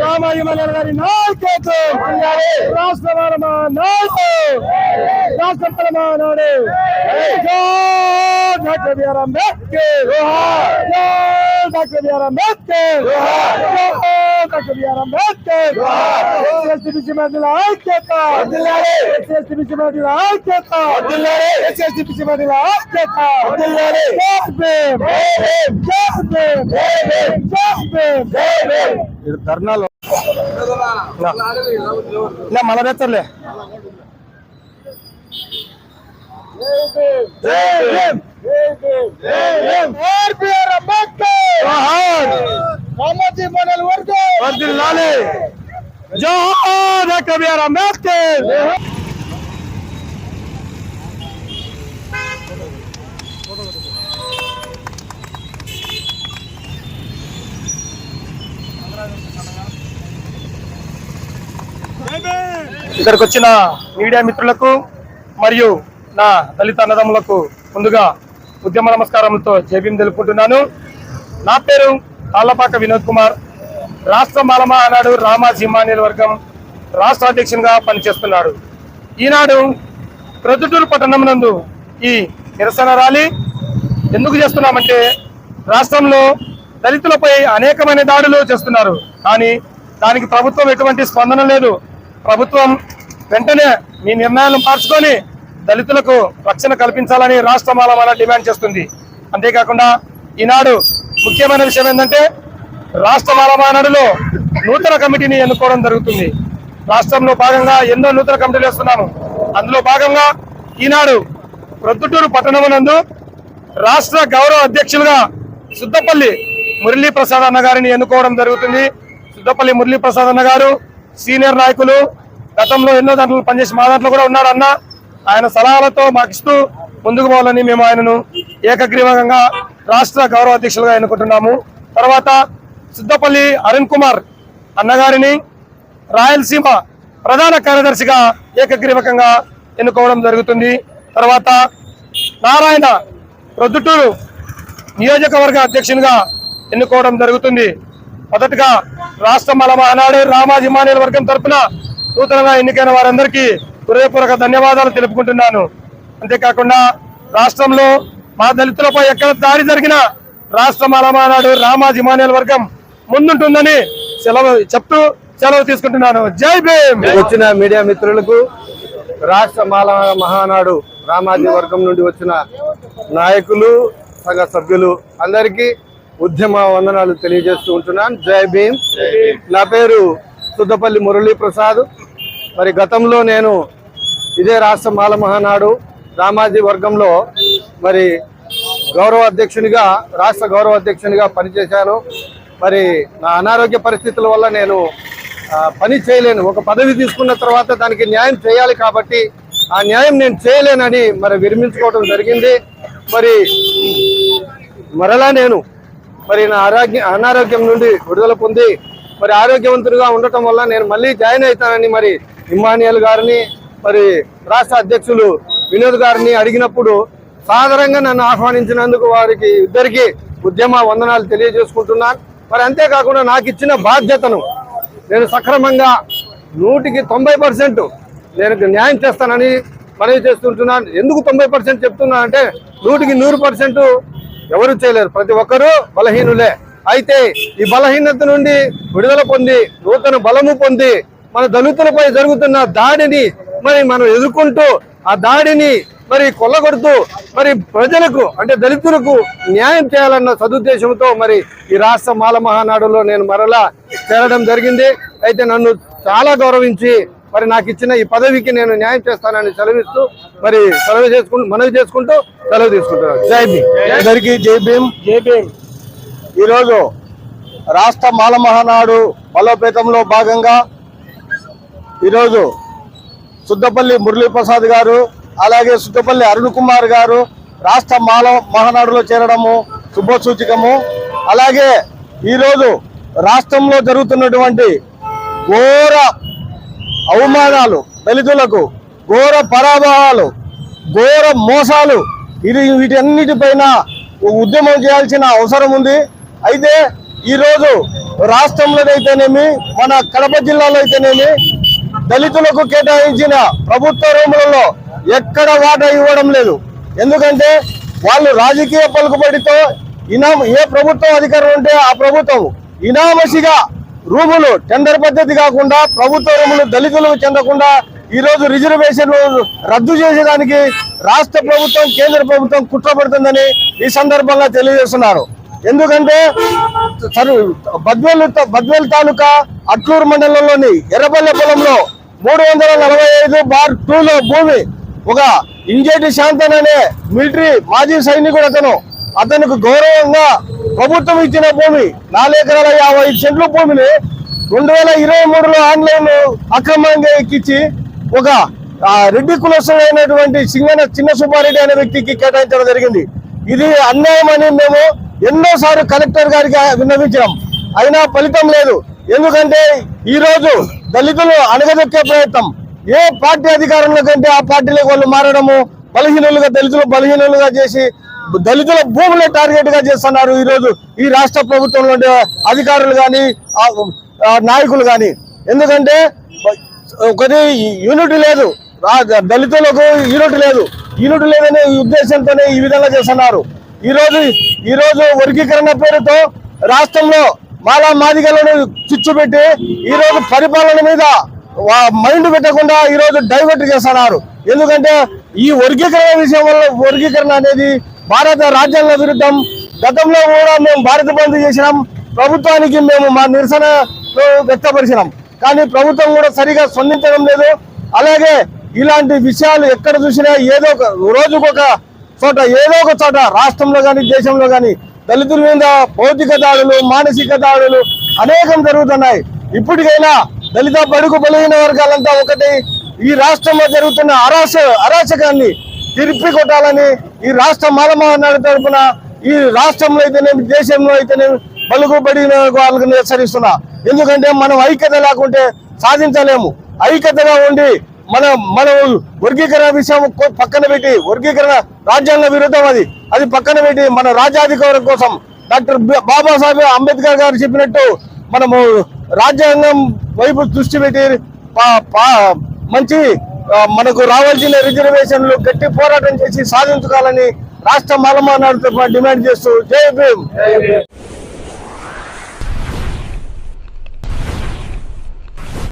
రామాయణ గారి నాయకత్వం రాష్ట్ర వర్మ నాయుడు రాష్ట్ర ప్రమాణాడు doctor BR Ambedkar doctor BR Ambedkar! Doctor BR Ambedkar! BC ఐక్యత! బిసి ఐక్యత! బిసి ఐక్యత! ఇక్కడికి వచ్చిన మీడియా మిత్రులకు మరియు నా దళిత అన్నదమ్ములకు ముందుగా ఉద్యమ నమస్కారంతో జేబీం తెలుపుకుంటున్నాను. నా పేరు తాళ్ళపాక వినోద్ కుమార్. రాష్ట్ర మాలమా ఆనాడు రామాజీమాన్యుల వర్గం రాష్ట్ర అధ్యక్షునిగా పనిచేస్తున్నాడు. ఈనాడు ప్రొద్దుటూరు పట్టణం నందు ఈ నిరసన ర్యాలీ ఎందుకు చేస్తున్నామంటే రాష్ట్రంలో దళితులపై అనేకమైన దాడులు చేస్తున్నారు. కానీ దానికి ప్రభుత్వం ఎటువంటి స్పందన లేదు. ప్రభుత్వం వెంటనే మీ నిర్ణయాలను మార్చుకొని దళితులకు రక్షణ కల్పించాలని రాష్ట్ర మాలమాల డిమాండ్ చేస్తుంది. అంతేకాకుండా ఈనాడు ముఖ్యమైన విషయం ఏంటంటే రాష్ట్ర మాలమానాడులో నూతన కమిటీని ఎన్నుకోవడం జరుగుతుంది. రాష్ట్రంలో భాగంగా ఎన్నో నూతన కమిటీలు వేస్తున్నాము. అందులో భాగంగా ఈనాడు ప్రొద్దుటూరు పట్టణమునందు రాష్ట్ర గౌరవ అధ్యక్షులుగా సుద్దపల్లి మురళీ ప్రసాద్ అన్న గారిని ఎన్నుకోవడం జరుగుతుంది. సుద్దపల్లి మురళీ ప్రసాద్ అన్న గారు సీనియర్ నాయకులు గతంలో ఎన్నో దాంట్లో పనిచేసి మా దాంట్లో కూడా ఉన్నారు అన్న ఆయన సలహాలతో మాకు ఇస్తూ ముందుకు పోవాలని మేము ఆయనను ఏకగ్రీవంగా రాష్ట్ర గౌరవ అధ్యక్షులుగా ఎన్నుకుంటున్నాము. తర్వాత సిద్దపల్లి అరుణ్ కుమార్ అన్నగారిని రాయలసీమ ప్రధాన కార్యదర్శిగా ఏకగ్రీవకంగా ఎన్నుకోవడం జరుగుతుంది. తర్వాత నారాయణ ప్రొద్దుటూరు నియోజకవర్గ అధ్యక్షునిగా ఎన్నుకోవడం జరుగుతుంది. మొదటగా రాష్ట్ర మలమ రామాజీ మానేల వర్గం తరపున నూతనంగా ఎన్నికైన వారందరికీ హృదయపూర్వక ధన్యవాదాలు తెలుపుకుంటున్నాను. అంతేకాకుండా రాష్ట్రంలో మా దళితులపై ఎక్కడ దాడి జరిగినా రాష్ట్ర మలమానాడు రామాజిమానియల వర్గం ముందుంటుందని సెలవు చెప్తూ సెలవు తీసుకుంటున్నాను. జై భీమ్! వచ్చిన మీడియా మిత్రులకు రాష్ట్ర మాల మహానాడు రామాజీ వర్గం నుండి వచ్చిన నాయకులు సంఘ సభ్యులు అందరికీ ఉద్యమ వందనాలు తెలియజేస్తూ ఉంటున్నాను. జై భీమ్! నా పేరు సుద్దపల్లి మురళీ ప్రసాద్ మరి గతంలో నేను ఇదే రాష్ట్ర మాల మహానాడు రామాజీ వర్గంలో మరి గౌరవ అధ్యక్షునిగా రాష్ట్ర గౌరవ అధ్యక్షునిగా పనిచేశాను. మరి నా అనారోగ్య పరిస్థితుల వల్ల నేను పని చేయలేను. ఒక పదవి తీసుకున్న తర్వాత దానికి న్యాయం చేయాలి కాబట్టి ఆ న్యాయం నేను చేయలేనని మరి విరమించుకోవడం జరిగింది. మరి మరలా నేను మరి నా ఆరోగ్య అనారోగ్యం నుండి విడుదల పొంది మరి ఆరోగ్యవంతుడిగా ఉండటం వల్ల నేను మళ్ళీ జాయిన్ అవుతానని మరి ఇమానియల్ గారిని మరి రాష్ట్ర అధ్యక్షులు వినోద్ గారిని అడిగినప్పుడు సాధారణంగా నన్ను ఆహ్వానించినందుకు వారికి ఇద్దరికి ఉద్యమ వందనాలు తెలియజేసుకుంటున్నాను. మరి అంతేకాకుండా నాకు ఇచ్చిన బాధ్యతను నేను సక్రమంగా నూటికి తొంభై పర్సెంట్ నేను న్యాయం చేస్తానని మనవి చేస్తుంటున్నాను. ఎందుకు తొంభై పర్సెంట్ చెప్తున్నా అంటే నూటికి నూరు పర్సెంట్ ఎవరు చేయలేరు. ప్రతి ఒక్కరూ బలహీనులే. అయితే ఈ బలహీనత నుండి విడుదల పొంది నూతన బలము పొంది మన దళితులపై జరుగుతున్న దాడిని మరి మనం ఎదుర్కొంటూ ఆ దాడిని మరి కొల్లగొడుతూ మరి ప్రజలకు అంటే దళితులకు న్యాయం చేయాలన్న సదుద్దేశంతో మరి ఈ రాష్ట్ర మాల మహానాడులో నేను మరలా చేరడం జరిగింది. అయితే నన్ను చాలా గౌరవించి మరి నాకు ఇచ్చిన ఈ పదవికి నేను న్యాయం చేస్తానని సెలవిస్తూ మరి సెలవు చేసుకుంటూ మనవి చేసుకుంటూ సెలవు తీసుకుంటున్నాను. జై భీమ్. అందరికీ జై భీమ్. జై భీమ్. ఈరోజు రాష్ట్ర మాల మహానాడు బలోపేతంలో భాగంగా ఈరోజు సుద్దపల్లి మురళీప్రసాద్ గారు అలాగే సుద్దపల్లి అరుణ్ కుమార్ గారు రాష్ట్ర మాల మహానాడులో చేరడము శుభసూచకము. అలాగే ఈరోజు రాష్ట్రంలో జరుగుతున్నటువంటి ఘోర అవమానాలు దళితులకు ఘోర పరాభవాలు ఘోర మోసాలు ఇది వీటన్నిటిపైన ఉద్యమం చేయాల్సిన అవసరం ఉంది. అయితే ఈరోజు రాష్ట్రంలో అయితేనేమి మన కడప జిల్లాలో అయితేనేమి దళితులకు కేటాయించిన ప్రభుత్వ రూములలో ఎక్కడ వాటా ఇవ్వడం లేదు. ఎందుకంటే వాళ్ళు రాజకీయ పలుకుబడితో ఇనాం ఏ ప్రభుత్వం అధికారం ఉంటే ఆ ప్రభుత్వం ఇనామసిగా రూములు టెండర్ పద్ధతి కాకుండా ప్రభుత్వ రూములు దళితులకు చెందకుండా ఈరోజు రోజు రిజర్వేషన్ రద్దు చేసేదానికి రాష్ట్ర ప్రభుత్వం కేంద్ర ప్రభుత్వం కుట్రపడుతుందని ఈ సందర్భంగా తెలియజేస్తున్నారు. ఎందుకంటే బద్వేలు బద్వేలు తాలూకా అట్లూరు మండలంలోని ఎర్రపల్లె పొలంలో మూడు వందల నలభై ఐదు బార్ టూలో భూమి. ఒక ఇంజేటి శాంతన్ అనే మిలిటరీ మాజీ సైనికుడు అతను. అతనికి గౌరవంగా ప్రభుత్వం ఇచ్చిన భూమి నాలుగు ఎకరాల యాభై ఐదు సెంట్ల భూమిని రెండు వేల ఇరవై మూడులో ఆన్లైన్ అక్రమంగా ఎక్కించి ఒక ఆ, రెడ్డి కులస్తుడైనటువంటి సింగన చిన్న సుబ్బారెడ్డి అనే వ్యక్తికి కేటాయించడం జరిగింది. ఇది అన్యాయం అని మేము ఎన్నోసార్లు కలెక్టర్ గారికి విన్నవించాం అయినా ఫలితం లేదు. ఎందుకంటే ఈరోజు దళితులు అణగదొక్కే ప్రయత్నం. ఏ పార్టీ అధికారంలో కంటే ఆ పార్టీలకు వాళ్ళు మారడము బలహీనులుగా దళితులు బలహీనులుగా చేసి దళితుల భూములే టార్గెట్గా చేస్తున్నారు ఈ రోజు ఈ రాష్ట్ర ప్రభుత్వంలో ఉండే అధికారులు కానీ నాయకులు కానీ. ఎందుకంటే ఒకటి యూనిట్ లేదు. రా- దళితులకు యూనిట్ లేదు. యూనిట్ లేదనే ఉద్దేశంతోనే ఈ విధంగా చేస్తున్నారు. ఈరోజు ఈరోజు వర్గీకరణ పేరుతో రాష్ట్రంలో మాలా మాదిగలను చిచ్చు పెట్టి ఈ రోజు పరిపాలన మీద మైండ్ పెట్టకుండా ఈ రోజు డైవర్ట్ చేస్తున్నారు. ఎందుకంటే ఈ వర్గీకరణ విషయం వల్ల వర్గీకరణ అనేది భారత రాజ్యాంగ విరుద్ధం. గతంలో కూడా మేము భారత బంద్ చేసినాం. ప్రభుత్వానికి మేము మా నిరసన వ్యక్తపరిచినాం. కానీ ప్రభుత్వం కూడా సరిగా స్పందించడం లేదు. అలాగే ఇలాంటి విషయాలు ఎక్కడ చూసినా ఏదో ఒక రోజుకొక చోట ఏదో ఒక చోట రాష్ట్రంలో కానీ దేశంలో కానీ దళితుల మీద భౌతిక దాడులు మానసిక దాడులు అనేకం జరుగుతున్నాయి. ఇప్పటికైనా దళిత బడుగు బలహీన వర్గాలంతా ఒకటి ఈ రాష్ట్రంలో జరుగుతున్న అరాచ అరాచకాన్ని తిరిపి కొట్టాలని ఈ రాష్ట్ర మాలమహనాడు తరపున ఈ రాష్ట్రంలో అయితేనేమి దేశంలో అయితేనేమి బలుగు బడిన వాళ్ళని హెచ్చరిస్తున్నా. ఎందుకంటే మనం ఐక్యత లేకుంటే సాధించలేము. ఐక్యతగా ఉండి మన మన వర్గీకరణ విషయం పక్కన పెట్టి వర్గీకరణ రాజ్యాంగ విరుద్ధం అది. అది పక్కన పెట్టి మన రాజ్యాధికారం కోసం డాక్టర్ బాబాసాహెబ్ అంబేద్కర్ గారు చెప్పినట్టు మనము రాజ్యాంగం వైపు దృష్టి పెట్టి మంచి మనకు రావాల్సిన రిజర్వేషన్లు గట్టి పోరాటం చేసి సాధించుకోవాలని రాష్ట్ర మాలమానాడు డిమాండ్ చేస్తూ జై భీమ్.